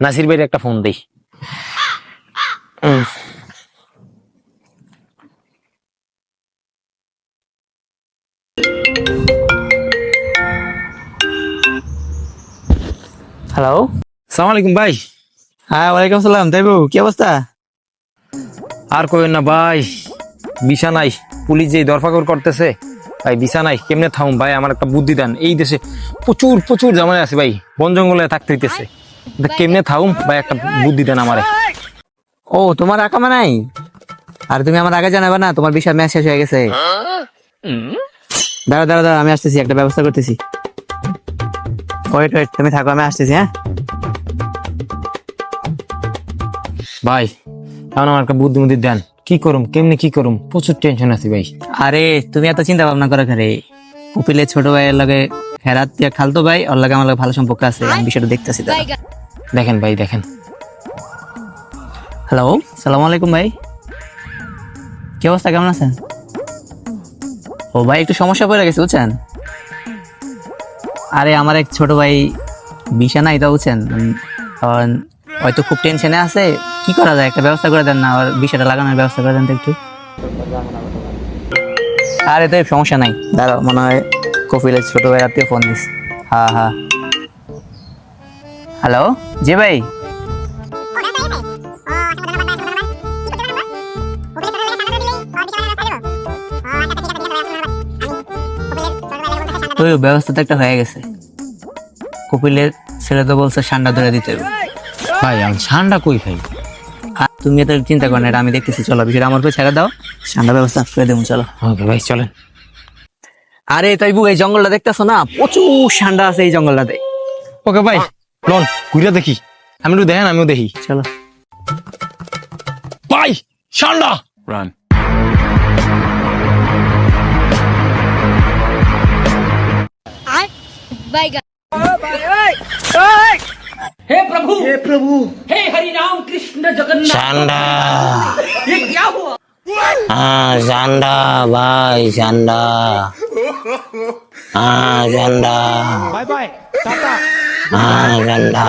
নাসির ভাইয়ের একটা ফোন দেই। হ্যালো সালাম আলাইকুম ভাই। হ্যাঁ ওয়ালাইকুম সালাম তাইবু কি অবস্থা? আর কইেন না ভাই বিছা নাই পুলিশ যে দরফাকর করতেছে ভাই বিছা নাই কেমনে থাম ভাই? আমার একটা বুদ্ধি দেন। এই দেশে প্রচুর প্রচুর জামাই আছে ভাই। বন জঙ্গলে থাকতে হইতেছে। কেমনে থাকুম? ভাই একটা বুদ্ধি দেন আমারে। ও তোমার আকামা নাই? আর তুমি আমার আগে জানাবে না তোমার বিশাল ম্যাচ শেষ হয়ে গেছে। দাঁড়া দাঁড়া দাঁড়া আমি আসতেছি একটা ব্যবস্থা করতেছি। ওয়েট ওয়েট তুমি থাকো আমি আসতেছি হ্যাঁ? ভাই এখন আমার একটা বুদ্ধি মুদ্ধি দেন। কি করুম? কেমনে কি করুম? প্রচুর টেনশন আছে ভাই। আরে তুমি এত চিন্তা ভাবনা করো খারে কপিলের ছোট ভাইয়ের লগে হেরাত দিয়ে খালতো ভাই ওর লগে আমার লগে ভালো সম্পর্ক আছে আমি বিষয়টা দেখতেছি দাঁড়া। দেখেন ভাই দেখেন। হ্যালো সালাম আলাইকুম ভাই। কি অবস্থা কেমন আছেন? ও ভাই একটু সমস্যা পড়ে গেছে বুঝছেন? আরে আমার এক ছোট ভাই নাই তো বুঝছেন? হয়তো খুব টেনশনে আছে। কি করা যায়? একটা ব্যবস্থা করে দেন না আর বিষয়টা লাগানোর ব্যবস্থা করে দেন তো একটু। আরে তো সমস্যা নাই। দাঁড়াও মনে হয় কপিলের ছোট ভাই রাত্রে ফোন দিস হ্যাঁ হ্যাঁ হ্যালো? জি ভাই। ওই ব্যবস্থা তো একটা হয়ে গেছে। কপিলের ছেলে তো বলছে ঠান্ডা ধরে দিতে হবে। ভাই আমি ঠান্ডা কই ভাই? আর তুমি এত চিন্তা করো না এটা আমি দেখতেছি। চলো বিষয়টা আমার উপরে ছেড়ে দাও। ঠান্ডা ব্যবস্থা করে দেবো চলো। ওকে ভাই চলেন। আরে তাই বউ এই জঙ্গলটা দেখতেছো না? প্রচুর ঠান্ডা আছে এই জঙ্গলটাতে। ওকে ভাই লন ঘুরে দেখি আমি একটু দেখেন আমিও দেখি চলো ভাই ঠান্ডা Run. Bye, हे प्रभु हे प्रभु हे हरि राम कृष्ण जगन्नाथ ঠান্ডা ये क्या हुआ হ্যাঁ ঠান্ডা ভাই ঠান্ডা হ্যাঁ ঠান্ডা बाय बाय टाटा হ্যাঁ ঠান্ডা